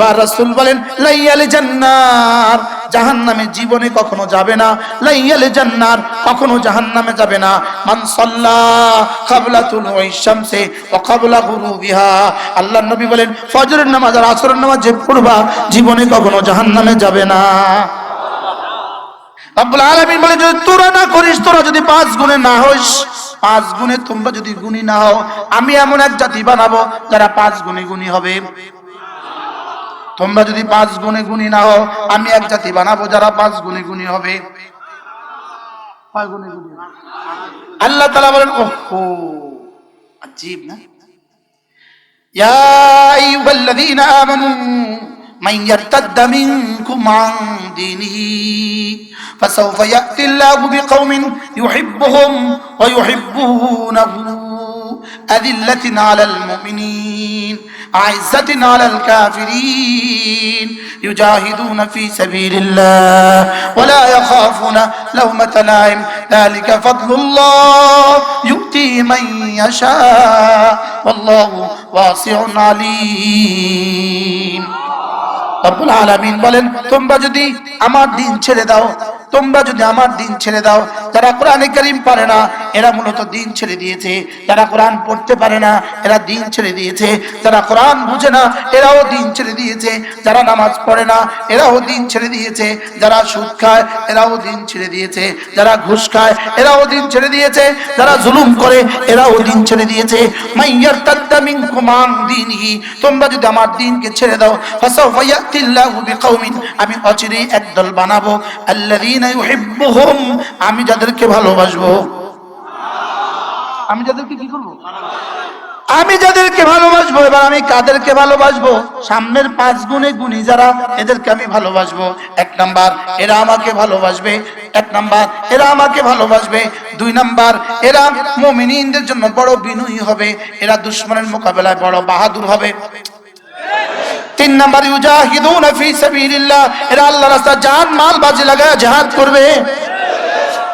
এবার রাসূল বলেন, লাইয়াল জান্নার, জাহান্নামে জীবনে কখনো যাবে না। লাইয়াল জান্নার, কখনো জাহান্নামে যাবে না। মান ওয়া ক্বাবলা গুরুবিহা। আল্লাহর নবী বলেন, ফজরের নামাজ আর আসরের নামাজ যে পড়বা, জীবনে কখনো জাহান্নামে যাবে না। বলে যদি তোরা না করিস, তোরা যদি পাঁচ গুণে না হইস, পাঁচ গুণে তোমরা যদি গুণী না হও, আমি এমন এক জাতি বানাবো যারা পাঁচ গুণে গুণী হবে। তোমরা যদি পাঁচ গুণে গুণী না হও আমি এক জাতি বানাবো যারা পাঁচ গুণে গুণী হবে কয় গুণে গুণী? আল্লাহ তাআলা বলেন ওহো আজীব না يا أيها الذين آمنوا من يرتد منكم عن دينه فسوف يأتي الله بقوم يحبهم ويحبونه أذلة على المؤمنين أعزة على الكافرين يجاهدون في سبيل الله ولا يخافون لومة لائم ذلك فضل الله يؤتي من يشاء والله واسع عليم রব্বুল আলামিন বলেন তোমরা যদি আমার দিন ছেড়ে দাও তোমরা যদি আমার দিন ছেড়ে দাও, যারা কোরআনে কারিম পারে না, এরা মূলত দিন ছেড়ে দিয়েছে। যারা কোরআন পড়তে পারে না, এরা দিন ছেড়ে দিয়েছে। যারা কোরআন বুঝে না, এরাও দিন ছেড়ে দিয়েছে। যারা নামাজ পড়ে না, এরাও দিন ছেড়ে দিয়েছে। যারা সুদ খায়, এরাও দিন ছেড়ে দিয়েছে। যারা ঘুষ খায়, এরাও দিন ছেড়ে দিয়েছে। যারা জুলুম করে, এরাও দিন ছেড়ে দিয়েছে। মাইয়ার তাদ্দামিন কুমান দিনহি। তোমরা যদি আমার দিনকে ছেড়ে দাও, ফাসাউফা ইয়াতিল্লাহু বিকাউমিন আমি অচিরেই একদল বানাবো। আল্লাযীনা আমি যাদেরকে ভালোবাসবো। আমি যাদেরকে কি করব? আমি যাদেরকে ভালোবাসবো, এবার আমি কাদেরকে ভালোবাসবো? সামনের পাঁচ গুণে গুণী যারা, এদেরকে আমি ভালোবাসবো। এক নাম্বার, এরা আমাকে ভালোবাসবে। এক নাম্বার, এরা আমাকে ভালোবাসবে। দুই নাম্বার, এরা মুমিনিনদের জন্য বড় বিনয়ী হবে। এরা দুশ্মনের মোকাবেলায় বড় বাহাদুর হবে। তিন নাম্বার, ইউজাহিদুন ফি সাবিলিল্লাহ। এরা আল্লাহর রাস্তায় জান মাল বাজি লাগায় জিহাদ করবে।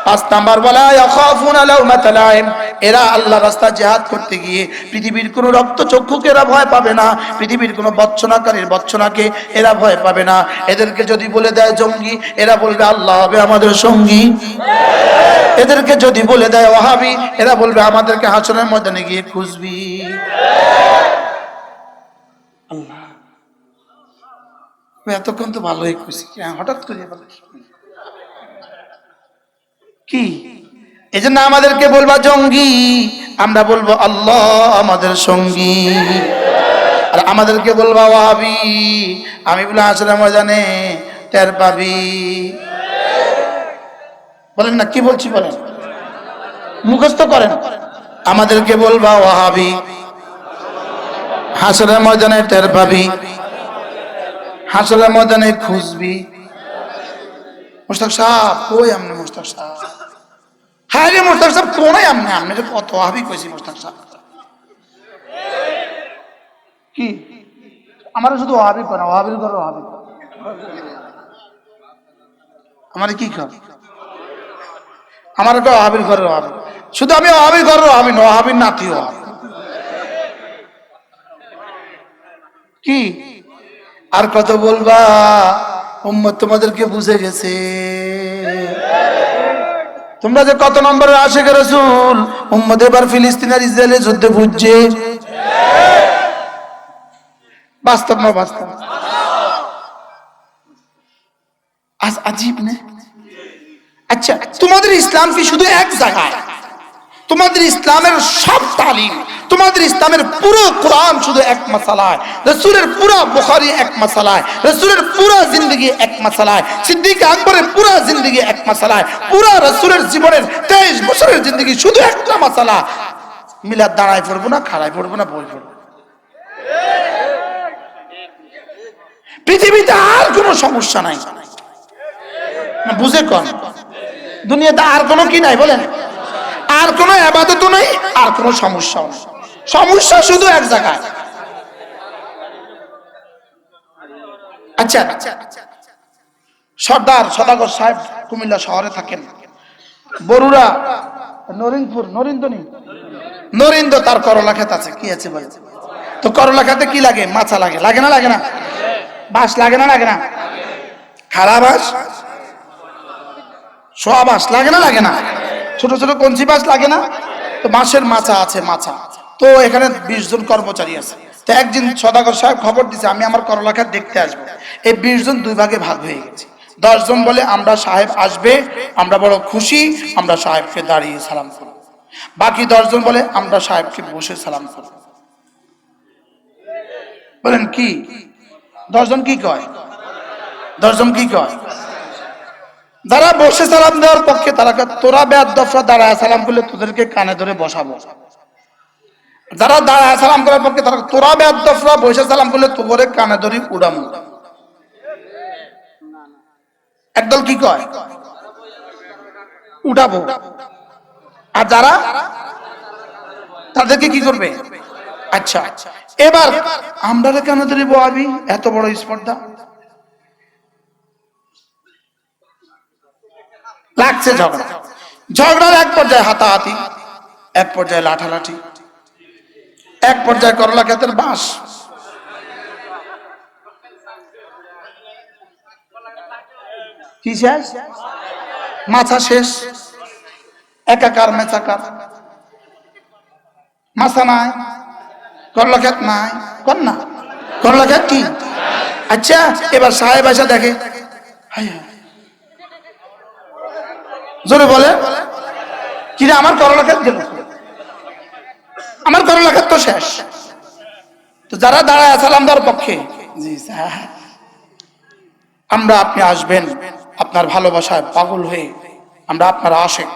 পাঁচ নাম্বার বলা ইয়াখাফুনা লাউমাতা লাইম এরা আল্লাহ রাস্তা জিহাদ করতে গিয়ে পৃথিবীর কোনো রক্ত চক্ষুকে এরা ভয় পাবে না, পৃথিবীর কোনো বচ্চনাকারীর বচ্চনাকে এরা ভয় পাবে না। এদেরকে যদি বলে দেয় জঙ্গি, এরা বলবে, আল্লাহ হবে আমাদের সঙ্গী। এদেরকে যদি বলে দেয় ওহাবি এরা বলবে, আমাদেরকে হাসনের ময়দানে গিয়ে খুঁজবি। আল্লাহ। এতক্ষণ তো ভালোই খুশি হঠাৎ করে কি? এই জন্য আমাদেরকে বলবা জঙ্গি, আমরা বলব আল্লাহ আমাদের সঙ্গী। আর আমাদেরকে বলবা ওয়াহাবি, আমি বলে আসলে ময়দানে টের পাবি। বলেন না, কি বলছি বলেন? মুখস্থ করেন। আমাদেরকে বলবা ওয়াহাবি হাসরের ময়দানে টের পাবি। হাসরের ময়দানে খুঁজবি? মুস্তাক কই মুস্তাক হ্যাঁ রে মুস্তাক কত হাবি কইছি মুস্তাক কি? আমার শুধু ওহাবি করে ওহাবি আমার কি কর? আমার একটা ওহাবির ঘরে ওহাবি শুধু আমি ওহাবির ঘরে ওহাবি না ওহাবির নাতি কি? আর কত বলবা? উম্মত তোমাদেরকে বুঝে গেছে। তোমরা যে কত নম্বরের আশেখ রসুল উম্মদ এবার ফিলিস্তিন আর ইসরায়েলের যুদ্ধে বুঝছে। বাস্তব না বাস্তব? আজ আজীব না? আচ্ছা তোমাদের ইসলাম কি শুধু এক জায়গায়? তোমাদের ইসলামের সব তালিম তোমাদের ইসলামের পুরো কোরআন শুধু এক মশালায় রসুলের পুরো বুখারি এক মশালায় রসুলের পুরো জিন্দগি এক মশালায় সিদ্দিক আকবরের পুরো জিন্দগি এক মশালায় পুরো রসুলের জীবনের তেইশ বছরের জিন্দগি শুধু একটা মশালা মিলাদ দাঁড়ায় পড়ব না, খাড়ায় পড়ব না, বই পড়ব পৃথিবীতে আর কোনো সমস্যা নাই। বুঝে কন। দুনিয়াতে আর কোনো কি নাই, বলেন? আর কোনো আবাদত নেই, আর কোনো সমস্যাও নেই। সমস্যা শুধু এক জায়গায়। আচ্ছা সর্দার সদাগর সাহেব কুমিল্লা শহরে থাকেন। বরুড়া, নরিনপুর, নরিন্দনী। নরিন্দ তার করলা খেত আছে, কি আছে বলে? তো করলা খেতে কি লাগে? মাছা লাগে। লাগে না লাগে না? বাস লাগে না লাগে না? খারাপ বাস সোয়া বাস লাগে না লাগে না? ছোট ছোট কঞ্চি বাস লাগে না? তো মাছের মাছা আছে, মাছা। তো এখানে বিশ জন কর্মচারী আছে। তো একদিন সদাগর সাহেব খবর দিছে, আমি আমার করলাখা দেখতে আসব। এই বিশ জন দুই ভাগে ভাগ হয়ে গেছে। দশ জন বলে, আমরা সাহেব আসবে, আমরা বড় খুশি, আমরা সাহেবকে দাঁড়িয়ে সালাম করব। বাকি দশজন বলে, আমরা সাহেবকে বসে সালাম করব। বলেন, কি? দশজন কি কয়? দশজন কি কয়? যারা বসে সালাম দেওয়ার পক্ষে, তারা তোরা বেদ দফরা দাঁড়ায় সালাম করলে তোদেরকে কানে ধরে বসাবো। যারা দাঁড়ায়, সালাম করার পক্ষে তারা তোরা বেদ দফরা বসে সালাম করলে তোরে কানে ধরে উড়ামো। একদল কি কয়? উঠাবো আর যারা, তাদেরকে কি করবে? আচ্ছা এবার আমরা কেন ধরে বহাবি এত বড় স্পর্ধা। লাগছে ঝগড়া। ঝগড়ার এক পর্যায়ে হাতাহাতি, এক পর্যায়ে লাঠালাঠি। এক পর্যায়ে করলা ক্ষেতের বাঁশ। কি শেষ? মাথা শেষ। একাকার মেচাকার। মাথা নাই। করলা ক্ষেত নাই। কর না। করলা ক্ষেত কি? আচ্ছা এবার সাহেব আসা দেখে। জোরে বলে। কিরে, আমার করলা ক্ষেত গেল? আমার ক্ষেত তো শেষ। তো যারা দাঁড়ায় সালাম দেওয়ার পক্ষে, জি আমরা আপনি আসবেন, আপনার ভালোবাসায় পাগল হয়ে আমরা আপনার আশেক,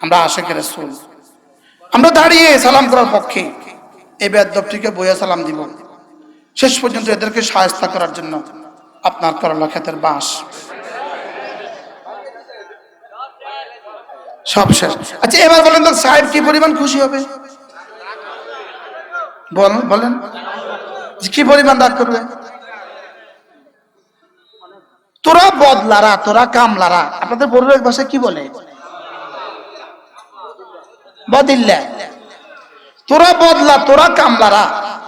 আমরা আশেকের রসুল। আমরা দাঁড়িয়ে সালাম করার পক্ষে এই বেদবটিকে বইয়া সালাম দিব। শেষ পর্যন্ত এদেরকে সাহায্য করার জন্য আপনার করলা ক্ষেতের বাঁশ। সব শেষ। আচ্ছা এবার বলেন তো সাহেব কি পরিমাণ খুশি হবে? বলেন। কি পরিমাণ রাগ করবে? তোরা বদলারা, তোরা কামলারা, আপনাদের বড়ুরের ভাষায় কি বলে? বদিল্লা তোরা বদলা, তোরা কামলারা,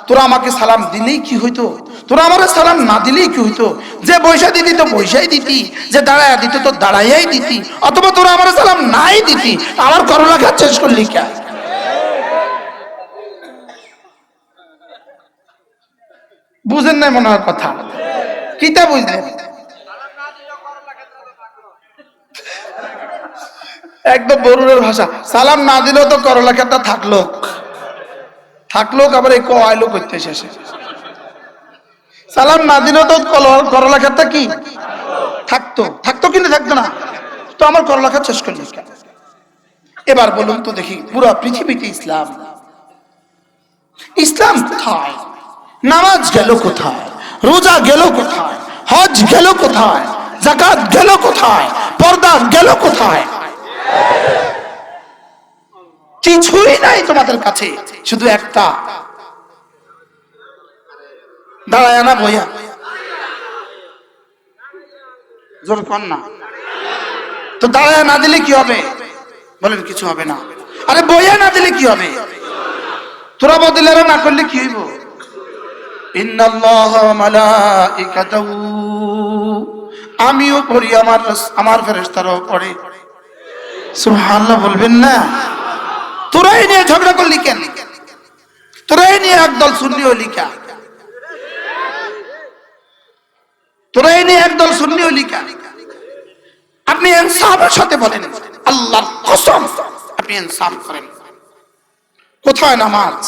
তোরা আমাকে সালাম দিলেই কি হইতো? তোরা আমার সালাম না দিলেই কি হইতো? যে পয়সা দিতি তো পয়সাই দিতি, যে দাঁড়ায় দিতি তো দাঁড়াইয়াই দিতি, অথবা তোরা আমার সালাম নাই দিতি আমার করোনা খাত শেষ করলি কে? বুঝেন নাই মনে হয় কথা। কিতা বুঝলেন? একদম বরুণের ভাষা। সালাম না দিলেও তো করলা খেতটা থাকল থাকল আবার এই কয়লো করতে শেষে। সালাম না দিলেও তো করলা খেতটা কি? থাকতো। থাকতো কিন্তু থাকতো না? তো আমার করলা খাত শেষ করলি? এবার বলুন তো দেখি, পুরো পৃথিবীতে ইসলাম। ইসলাম কোথায়? নামাজ গেল কোথায়? রোজা গেল কোথায়? হজ গেল কোথায়? জাকাত গেল কোথায়? পর্দা গেল কোথায়? কিছুই নাই তোমাদের কাছে, শুধু একটা। দাঁড়ায় না বইয়া। জোর কর না। তো দাঁড়ায় না দিলে কি হবে? বলেন, কিছু হবে না। আরে বইয়া না দিলে কি হবে? তোরা বদলেরা না করলে কি হইব? আমিও পড়ি, আমার আমার ফেরেশতারাও পড়ে। সুবহানাল্লাহ বলবেন না? তোরাই নিয়ে ঝগড়া করলি কেন? তোরাই নিয়ে একদল সুন্নি হলি কা কোথায় নামাজ?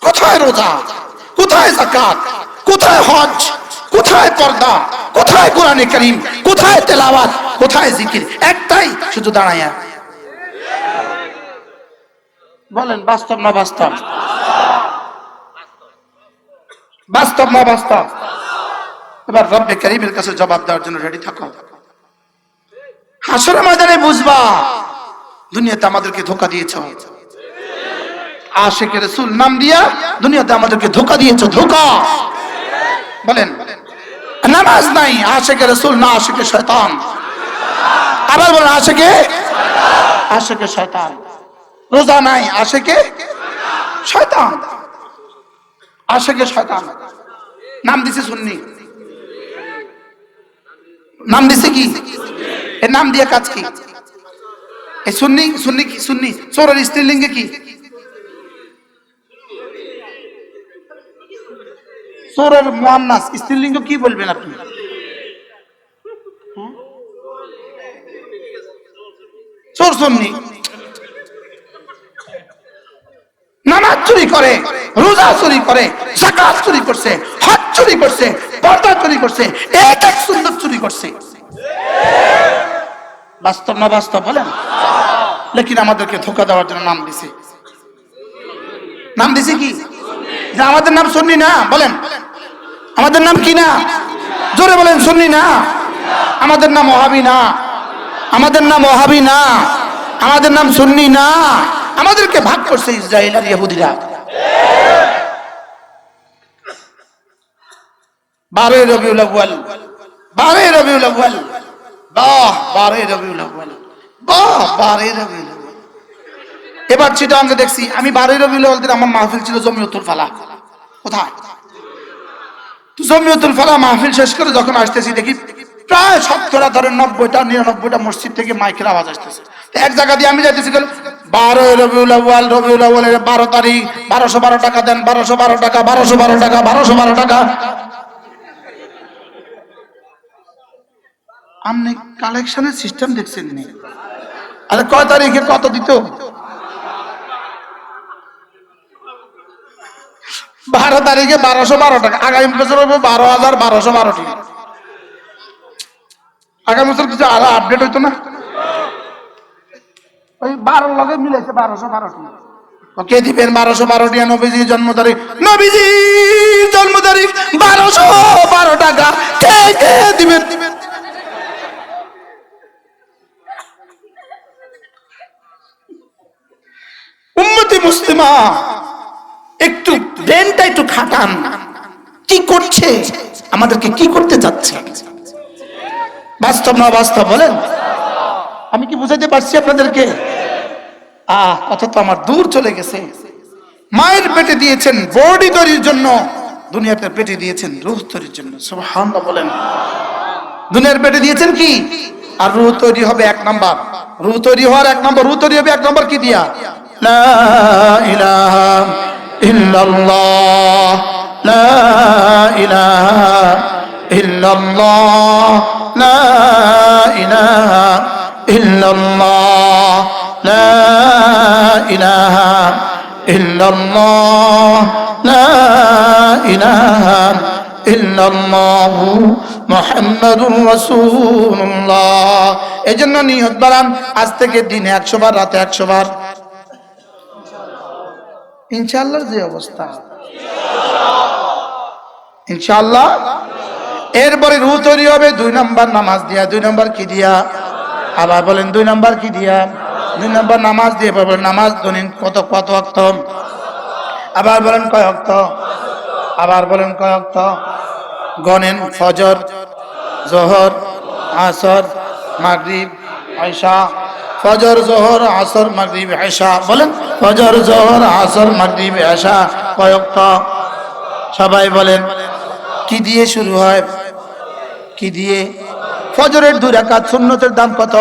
কোথায় রোজা? কোথায় জাকাত কোথায় হজ? কোথায় পর্দা? কোথায় কোরআনে করিম? কোথায় তেলাওয়াত? কোথায় জিকির? একটাই, শুধু দাঁড়াইয়া বলেন, বাস্তব না বাস্তব? বাস্তব না বাস্তব? এবার রব্বে করিমের কাছে জবাব দেওয়ার জন্য রেডি থাকো। হাসরের ময়দানে বুঝবা, দুনিয়াতে আমাদেরকে ধোকা দিয়েছ। আশেকের রসুল নাম দিয়া দুনিয়াতে আমাদেরকে ধোকা দিয়েছ, ধোকা। বলেন, নামাজ নাই আশেকে রসুল না আশেকে শয়তান। আবার বলেন, আশেকে? আশেকে শয়তান। রোজা নাই, আশেকে? শয়তান। আশেকে শয়তান। নাম দিছে সুন্নি। নাম দিছে কি? এর নাম দিয়ে কাজ কি? এই সুন্নি সুন্নি কি? সুন্নি। চোরের স্ত্রীলিঙ্গে কি? চোরের মোহান্নাস স্ত্রীলিঙ্গ কি বলবেন আপনি? নামাজ চুরি করে, রোজা চুরি করে চুরি করছে চুরি করছে, পর্দা চুরি করছে, এক এক সুন্দর চুরি করছে। বাস্তব না বাস্তব বলেন? লেকিন আমাদেরকে ধোকা দেওয়ার জন্য নাম দিছে। নাম দিছে কি? আমাদের নাম শুননি না, বলেন। আমাদের নাম কি না? জোরে বলেন, শুননি না? আমাদের নাম ওহাবি না। আমাদের নাম ওহাবি না। আমাদের নাম সুন্নি না। আমাদেরকে ভাগ করছে ইসরায়েল আর ইহুদিরা। বারে রবিউল বারোই রবিউল আউয়াল। বাহ আউয়াল। বাহ আউয়াল। এবার দেখছি, আমি আউয়াল দিন আমার মাহফিল ছিল জমিয়তুল ফালা কোথায়? তো জমিয়তুল ফালা মাহফিল শেষ করে যখন আসতেছি, দেখি প্রায় সত্তরা ধরেন নব্বইটা, নিরানব্বইটা মসজিদ থেকে মাইকের আওয়াজ আসতেছে। এক জায়গা দিয়ে আমি যাইতেছি বারোই রবিউল আউয়াল, রবিউল আউয়ালের বারো তারিখ, বারোশো বারো টাকা দেন, বারোশো বারো টাকা, বারোশো বারো টাকা, বারোশো বারো টাকা। আপনি কালেকশনের সিস্টেম দেখছেন আরে কয় তারিখে কত দিত? বারো তারিখে বারোশো বারো টাকা। আগামী বছর বারো হাজার বারোশো বারো টাকা। আগামী বছর কিছু আরও আপডেট হইতো না? ওই লগে কে দিবেন? মুসলিমা ব্রেনটা একটু খাটান কি করছে? আমাদেরকে কি করতে যাচ্ছে? বাস্তব না বাস্তব বলেন? আমি কি বুঝাইতে পারছি আপনাদেরকে? আহ, কথা তো আমার দূর চলে গেছে। মায়ের পেটে দিয়েছেন বডি তৈরির জন্য। দুনিয়াতে পেটে দিয়েছেন রুহ তৈরির জন্য। সুবহানাল্লাহ বলেন। দুনিয়ার পেটে দিয়েছেন কি? আর রুহ তৈরি হবে এক নাম্বার। রুহ তৈরি হওয়ার এক নম্বর, রুহ তৈরি হবে এক নম্বর কি দিয়া? লা ইলাহা ইল্লাল্লাহ, লা ইলাহা ইল্লাল্লাহ, লা ইলাহা ইল্লাল্লাহ, লা ইলাহা ইল্লাল্লাহ, লা ইলাহা ইল্লাল্লাহু মুহাম্মাদুর রাসূলুল্লাহ। এজন্য নিয়ত বাড়ান, আজ থেকে দিনে একশো বার, রাতে একশো বার। ইনশাআল্লাহর যে অবস্থা। ইনশাল্লাহ এরপরে রু তৈরি হবে, দুই নাম্বার নামাজ দিয়া। দুই নাম্বার কি দিয়া? আবার বলেন, দুই নাম্বার কি দিয়া? দুই নাম্বার নামাজ দিয়ে বলেন নামাজ দৈনিক কত কত অক্ত? আবার বলেন, কয় অক্ত? আবার বলেন, কয় অক্ত? গনেন ফজর, জোহর, আসর, মাগরিব আয়সা ফজর, জোহর, আসর, মাগরিব আয়সা বলেন, ফজর, জোহর, আসর, মাগরিব কয়ক্ত সবাই বলেন, কি দিয়ে শুরু হয়? কি দিয়ে? ফজরের দুই রাকাত সুন্নতের দাম কত?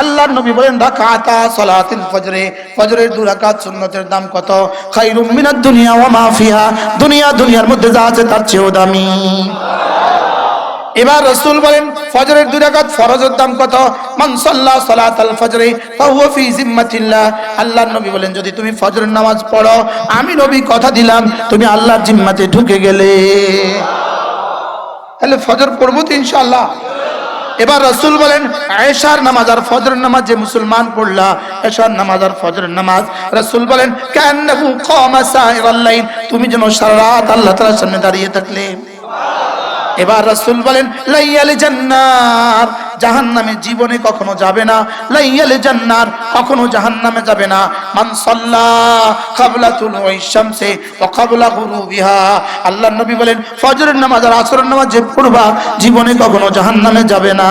আল্লাহর নবী বলেন, রাকাতা সালাতিল ফজরে। ফজরের দুই রাকাত সুন্নতের দাম কত? খাইরুম মিনাদ দুনিয়া ওয়া মা ফিহা। দুনিয়া দুনিয়ার মধ্যে যা আছে তার চেয়েও দামি। এবার রসুল বলেন, ফজরের দুই রাকাত ফরজের দাম কত? মান সাল্লা সালাতাল ফজরে, ফাহুয়া ফি জিম্মাতিল্লাহ। আল্লাহর নবী বলেন, যদি তুমি ফজরের নামাজ পড়ো, আমি নবী কথা দিলাম, তুমি আল্লাহর জিম্মাতে ঢুকে গেলে। তাহলে ফজর পড়ব তো ইনশাআল্লাহ। এবার রসুল বলেন, এশার নামাজ আর ফজরের নামাজ যে মুসলমান পড়লা, এশার নামাজ আর ফজরের নামাজ। রসুল বলেন লাইল, তুমি যেন সারা রাত আল্লাহ তাআলার সামনে দাঁড়িয়ে থাকলে। এবার রাসুল বলেন, লাইয়ালে জান্নার, জাহান্নামে জীবনে কখনো যাবে না। লাইয়ালে জান্নার, কখনো জাহান্নামে যাবে না। মান সাল্লা ক্বাবলা তুলুই ওয়া ক্বাবলা গুরুবিহা। আল্লাহর নবী বলেন, ফজরের নামাজ আর আসরের নামাজ যে পড়বা, জীবনে কখনো জাহান্নামে যাবে না।